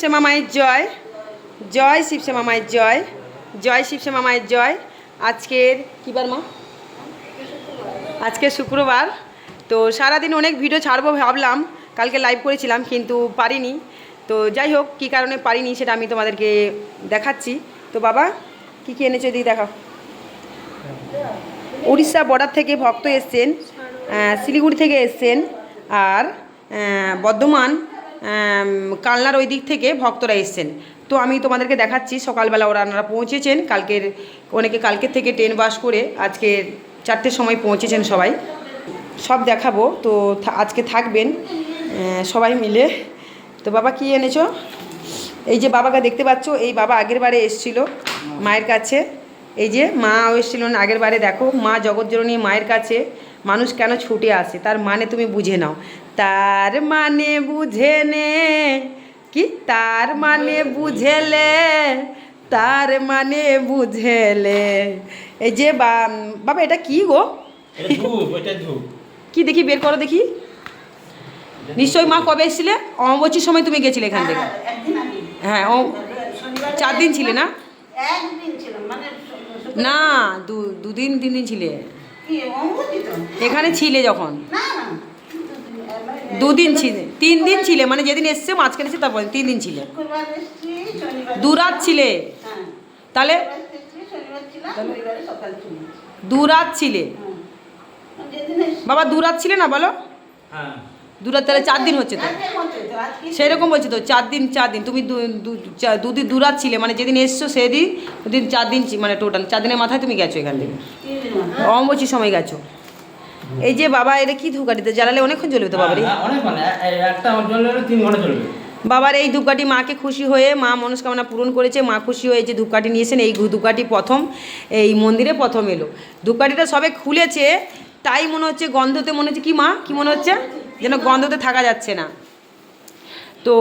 শিবশ্যামা মায়ের জয়। জয় শিবশ্যামা মায়ের জয়। জয় শিবশ্যামা মায়ের জয়। আজকের কী বার মা? আজকে শুক্রবার। তো সারাদিন অনেক ভিডিও ছাড়বো ভাবলাম। কালকে লাইভ করেছিলাম, কিন্তু পারিনি। তো যাই হোক, কী কারণে পারিনি সেটা আমি তোমাদেরকে দেখাচ্ছি। তো বাবা, কী কী এনেছো দিদি দেখাও। উড়িষ্যা বর্ডার থেকে ভক্ত এসছেন শিলিগুড়ি থেকে এসছেন, আর বর্ধমান কালনার ওই দিক থেকে ভক্তরা এসছেন। তো আমি তোমাদেরকে দেখাচ্ছি, সকালবেলা ওরা ওনারা পৌঁছেছেন। কালকের, অনেকে কালকের থেকে ট্রেন বাস করে আজকে চারটের সময় পৌঁছেছেন সবাই। সব দেখাবো। তো আজকে থাকবেন সবাই মিলে। তো বাবা, কি এনেছো? এই যে বাবাকে দেখতে পাচ্ছ, এই বাবা আগের বারে এসছিল মায়ের কাছে। এই যে মা এসেছিলেন আগের বারে দেখো মা জগৎজননী মায়ের কাছে মানুষ কেন ছুটে আসে? তার মানে তুমি বুঝে নাও। তার মানে বুঝে নে কি? তার মানে বুঝেলে তার মানে বুঝেলে। এই যে বা- বাবা এটা কি গো? কি দেখি বের করো দেখি। নিশ্চয়ই মা কবে এসেছিলে? অমাবস্যার সময় তুমি গেছিলে এখান থেকে। হ্যাঁ ও চার দিন ছিলে না? না দু দুদিন তিন দিন ছিলে এখানে ছিলে যখন। দুদিন ছিলে। তিন দিন ছিলে মানে যেদিন এসছে মাঝখানে এসে তারপর তিন দিন ছিলে। শুক্রবার এসছি শনিবার দু রাত ছিলে। হ্যাঁ। তাহলে শুক্রবার এসছি, শনিবার ছিলাম রবিবারে সকাল চলে এসেছি। দু রাত ছিলে। হ্যাঁ। বাবা দু রাত ছিলে না বলো? হ্যাঁ। দু রাত তাহলে চার দিন হচ্ছে তো? সেরকম বলছি তো চার দিন চার দিন। তুমি দুদিন দু রাত ছিলে মানে যেদিন এসছো সেদিন দুদিন চার দিন মানে টোটাল চার দিনের মাথায় তুমি গেছো এখান থেকে? দিন সময় গেছো। এই যে বাবা এটা কি ধূপকাঠিতে? জ্বালালে অনেকক্ষণ জ্বলবে তো বাবারই? মানে চলবে বাবার এই ধূপকাঠি মাকে খুশি হয়ে মা মনস্কামনা পূরণ করেছে। মা খুশি হয়ে যে ধূপকাঠি নিয়েছেন এই ধূপকাঠি প্রথম এই মন্দিরে প্রথম এলো। ধূপকাঠিটা সবে খুলেছে তাই মনে হচ্ছে গন্ধতে মনে হচ্ছে কি মা? কি মনে হচ্ছে? যেন গন্ধতে থাকা যাচ্ছে না। তো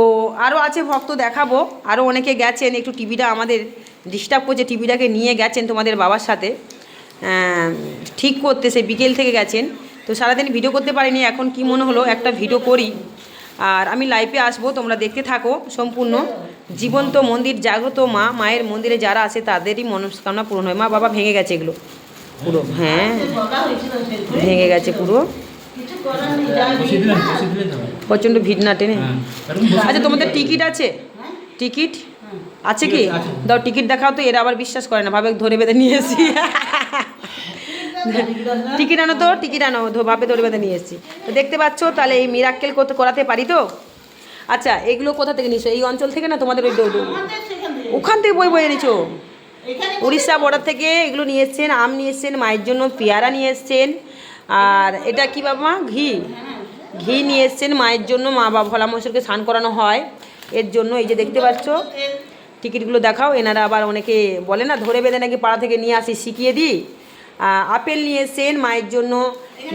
আরও আছে ভক্ত দেখাবো। আরও অনেকে গেছেন একটু টিভিটা আমাদের ডিস্টার্ব করছে টিভিটাকে নিয়ে গেছেন তোমাদের বাবার সাথে। ঠিক করতে সে বিকেল থেকে গেছেন। তো সারাদিন ভিডিও করতে পারিনি এখন কি মনে হলো একটা ভিডিও করি। আর আমি লাইভে আসব তোমরা দেখতে থাকো সম্পূর্ণ। জীবন্ত মন্দির জাগ্রত মা মায়ের মন্দিরে যারা আছে তাদেরই মনস্কামনা পূরণ হয়। মা বাবা ভেঙে গেছে এগুলো। পুরো। হ্যাঁ। ভেঙে গেছে পুরো। প্রচণ্ড ভিড় না টেনে? হ্যাঁ আচ্ছা তোমাদের টিকিট আছে? হ্যাঁ? টিকিট আছে কি? ঠিক আছে, আছে। দাও টিকিট দেখাও তো এরা আবার বিশ্বাস করে না ভাবে ধরে বেঁধে নিয়ে এসেছি। টিকিট আনো তো টিকিট আনো ধো- ভাবে ধরে বেঁধে নিয়ে এসেছি। তো দেখতে পাচ্ছ তাহলে এই মিরাক্কেল করতে করাতে পারি তো? আচ্ছা এগুলো কোথা থেকে নিছো? এই অঞ্চল থেকে না তোমাদের ওই। ওখান থেকে বই বয়ে এনেছো উড়িষ্যা বর্ডার থেকে এগুলো নিয়ে এসছেন আম নিয়ে এসছেন মায়ের জন্য পেয়ারা নিয়ে এসছেন আর এটা কি বাবা? মা ঘি। ঘি নিয়ে এসছেন মায়ের জন্য, মা বাবা ভোলা মহেশ্বরকে স্নান করানো হয়। এর জন্য এই যে দেখতে পাচ্ছ, টিকিটগুলো দেখাও। এনারা আবার অনেকে বলে না, ধরে বেঁধে নাকি পাড়া থেকে নিয়ে আসি, শিখিয়ে দিই। আপেল নিয়ে এসছেন মায়ের জন্য,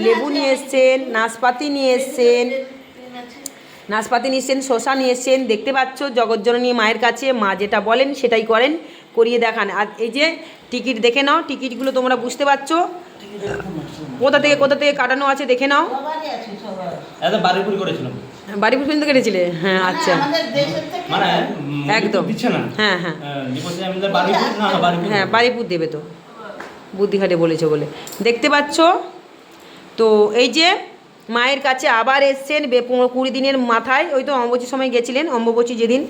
লেবু নিয়ে এসছেন, নাশপাতি নিয়ে এসছেন, নাশপাতি নিয়ে এসছেন শশা নিয়ে এসছেন। দেখতে পাচ্ছ জগৎজননী মায়ের কাছে মা যেটা বলেন সেটাই করেন, করিয়ে দেখান। আর এই যে টিকিট দেখে নাও, টিকিটগুলো তোমরা বুঝতে পারছ। কোথা থেকে কোথা থেকে কাটানো আছে দেখে নাও। সবার। করেছিলাম বাড়ি পর্যন্ত কেটেছিলে? হ্যাঁ মানে আচ্ছা। মানে একদম। হ্যাঁ হ্যাঁ। তো বাড়িপুর না বাড়িপুর হ্যাঁ বাড়িপুর দেবে তো। বুদ্ধিঘাটে বলেছে বলে। দেখতে পাচ্ছ? তো এই যে মায়ের কাছে আবার এসছেন বে- কুড়ি দিনের মাথায়। ওই তো অম্বুবচীর সময় গেছিলেন অম্বুবচী যেদিন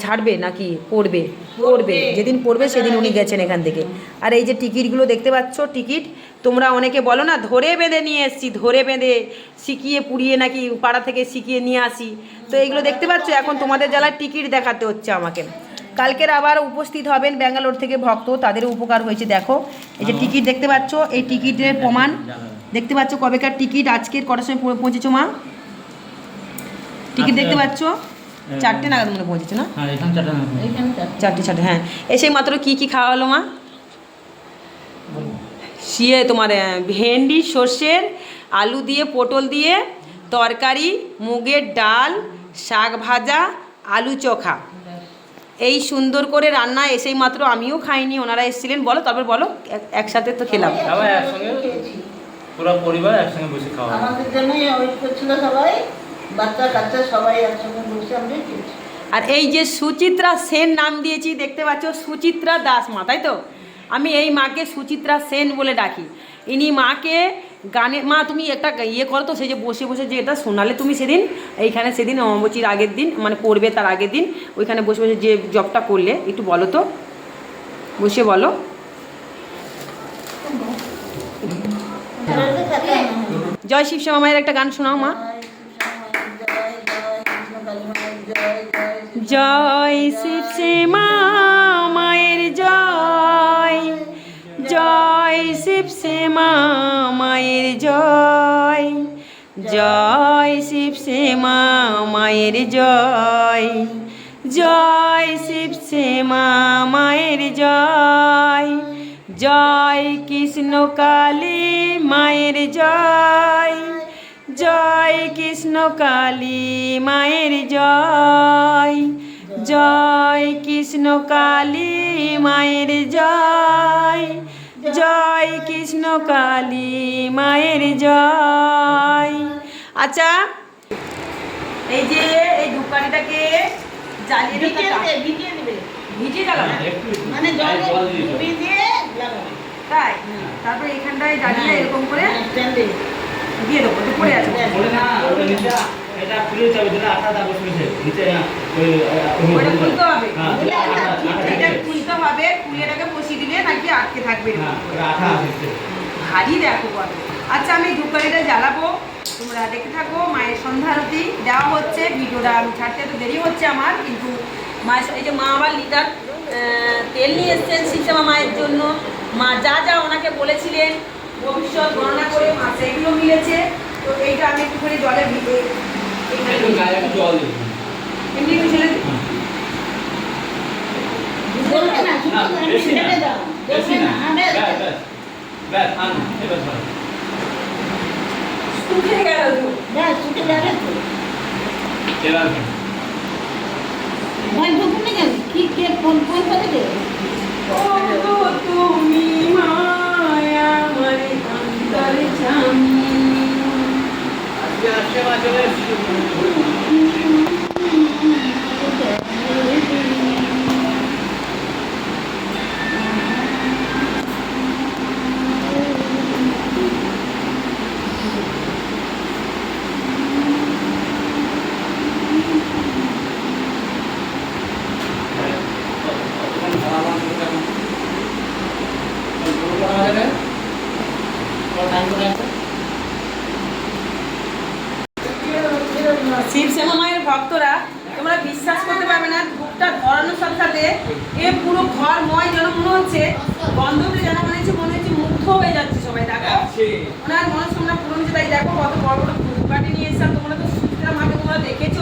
ছাড়বে নাকি? পড়বে পড়বে। যেদিন পড়বে সেদিন উনি গেছেন এখান থেকে। আর এই যে টিকিটগুলো দেখতে পাচ্ছ টিকিট তোমরা অনেকে বলো না ধরে বেঁধে নিয়ে এসছি ধরে বেঁধে শিখিয়ে পুড়িয়ে নাকি পাড়া থেকে শিখিয়ে নিয়ে আসি। তো এইগুলো দেখতে পাচ্ছ এখন তোমাদের জ্বালায় টিকিট দেখাতে হচ্ছে আমাকে। কালকের আবার উপস্থিত হবেন ব্যাঙ্গালোর থেকে ভক্ত তাদেরও উপকার হয়েছে দেখো। এই যে টিকিট দেখতে পাচ্ছ এই টিকিটের প্রমাণ। দেখতে পাচ্ছ কবেকার টিকিট আজকের কটার সময় পৌ- পৌঁছেছো মা? টিকিট দেখতে পাচ্ছ? চারটে নাগাদ মনে পৌঁছেছে না? হ্যাঁ এখানে চারটা চারটে। হ্যাঁ। এসে মাত্র কি কি খাওয়া হলো মা? শিয়ে তোমার ভেন্ডি সর্ষের আলু দিয়ে পটল দিয়ে তরকারি মুগের ডাল শাক ভাজা আলু চোখা। এই সুন্দর করে রান্না এসেই মাত্র আমিও খাইনি ওনারা এসেছিলেন। বলো তারপর বলো একসাথে তো খেলাম। পুরো পরিবার একসঙ্গে বসে খাওয়া হবে। আমাদের জন্যই ওয়েট করছিল সবাই। বাচ্চা কাচ্চা সবাই একসঙ্গে বসে আমরা খেয়েছি আর এই যে সুচিত্রা সেন নাম দিয়েছি দেখতে পাচ্ছ? সুচিত্রা দাস মা তাই তো? আমি এই মাকে সুচিত্রা সেন বলে ডাকি। ইনি মাকে গানে মা তুমি একটা ইয়ে করো তো সেই যে বসে বসে যে এটা শোনালে তুমি সেদিন এইখানে সেদিন অম্বচির আগের দিন মানে পড়বে তার আগের দিন ওইখানে বসে বসে যে জবটা করলে একটু বলো তো? বসে বলো। না। জয় শিব শ্যামা মায়ের একটা গান শোনাও মা। জয় শিব কালী মায়ের জয়। জয় জয় শিব শ্যামা মায়ের জয়। জয় শিব শ্যামা মায়ের জয়। জয় শিব শ্যামা মায়ের জয়। জয় কৃষ্ণ কালী মায়ের জয়। জয় কৃষ্ণ কালী মায়ের জয় জয় কৃষ্ণ কালী মায়ের জয় জয় কৃষ্ণ কালী মায়ের জয় আচ্ছা এই যে এই ধূপকাঠিটাকে জ্বালিয়ে ভিজিয়ে দিতে ভিজিয়ে দিবে। ভিজিয়ে জ্বালানো একটু মানে জলে জল দিয়ে দাও। ভিজিয়ে লাগাবে। তাই তারপরে এখানটায় জ্বালিয়ে এরকম করে হ্যাঁ। দিয়ে দেবো এটা পড়ে আছে। বলে না ওটা নিচে এটা খুলে যাবে দিলে আটা দা বসে বসে নিচে ওটা খুলতে হবে। দিলে আটা আটা এটা খুলতে হবে খুলে এটাকে বসিয়ে দিলে নাকি আটকে থাকবে এরকম। করে। ওটা আটা আছে ভারী দেখো কত আচ্ছা আমি জ্বালাবো। তোমরা দেখে থাকো মায়ের সন্ধ্যারতি দেওয়া হচ্ছে ভিডিওটা আমি ছাড়তে তো দেরি হচ্ছে আমার কিন্তু মায়ের এই যে মা আবার লিটার তেল নিয়ে এসছেন শিবশ্যামা মায়ের জন্য। মা যা যা ওনাকে বলেছিলেন ভবিষ্যৎ গণনা করে মা সেইগুলো মিলেছে। তো এইটা আমি একটুখানি জলে ভিজে জল দিবি এমনি একটু ছেড়ে দিই। জ্বলবে না, শুধু না এমনি বেশি না ছেড়ে দাও। বেশি জ্বলবে না না, আরে, ব্যাস ব্যাস ব্যাস আন এবার ধর শুকিয়ে গেল তো। ব্যাস, শুকে যাবে তো। এবার ভাই, ঢুকুন না কেন? কি কে ফোন ফোন করে দে? ও গো তুমি মায়া আমারে অন্তর জামি আজকে আসছে মাঝে শিবসেনা মায়ের ভক্তরা তোমরা বিশ্বাস করতে পারবে না ধূপটা ধরানোর সাথে সাথে এ পুরো ঘর ময় যেন মনে হচ্ছে গন্ধতে যেন মনে হচ্ছে মনে হচ্ছে মুগ্ধ হয়ে যাচ্ছে সবাই দেখো। ওনার মনস্কামনা পূরণ হচ্ছে তাই দেখো কত বড় বড় ধূপকাঠি নিয়ে এসেছিলাম তোমরা তো সুচিত্রা মাকে তোমরা দেখেছ।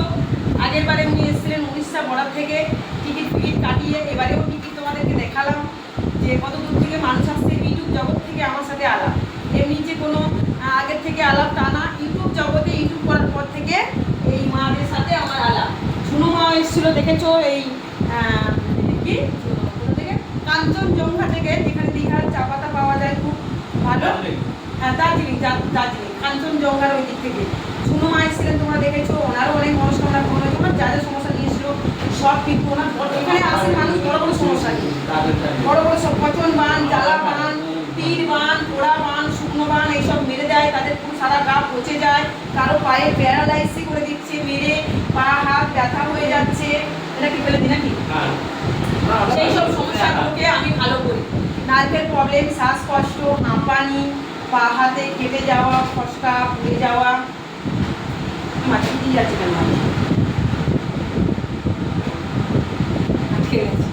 আগের বারে উনি এসেছিলেন উড়িষ্যা বর্ডার থেকে টিকিট ফিকিট কাটিয়ে এবারেও টিকিট তোমাদেরকে দেখালাম যে কত দূর থেকে মানুষ আসছে ইউটিউব জগৎ থেকে আমার সাথে আলাপ। এমনি যে কোনো আগের থেকে আলাপ তা না ইউটিউব জগতে ইউটিউব করার পর থেকে এই মাদের সাথে আমার আলাপ শুনো মা এসেছিল দেখেছ এই কি? কাঞ্চনজঙ্ঘা থেকে যেখানে দীঘার চা পাতা পাওয়া যায় খুব ভালো। হ্যাঁ দার্জিলিং দার্জিলিং কাঞ্চনজঙ্ঘার ওই দিক থেকে। শুনো মা এসেছিলেন তোমরা দেখেছ ওনারও অনেক মনস্কামনা পূরণ হয়েছে। ওনার যা যা সমস্যা নিয়েছিল সব কিন্তু ওনার এখানে আসেন মানুষ বড় বড় সমস্যা নিয়ে বড় বড় সব পচন বান জ্বালা বান তীর বান পোড়া বান শুকনো বান দেয় তাদের পুরো সারা গা পচে যায় কারও পায়ে প্যারালাইসি করে দিচ্ছে মেরে পা হাত ব্যথা হয়ে যাচ্ছে। এটা কি ফেলে দিই নাকি? সেই সব সমস্যাগুলোকে আমি ভালো করি। নার্ভের প্রবলেম শ্বাসকষ্ট হাঁপানি পা হাতে কেটে যাওয়া ফসকা পুড়ে যাওয়া। মাটি দিয়ে যাচ্ছে কেন? আটকে গেছে।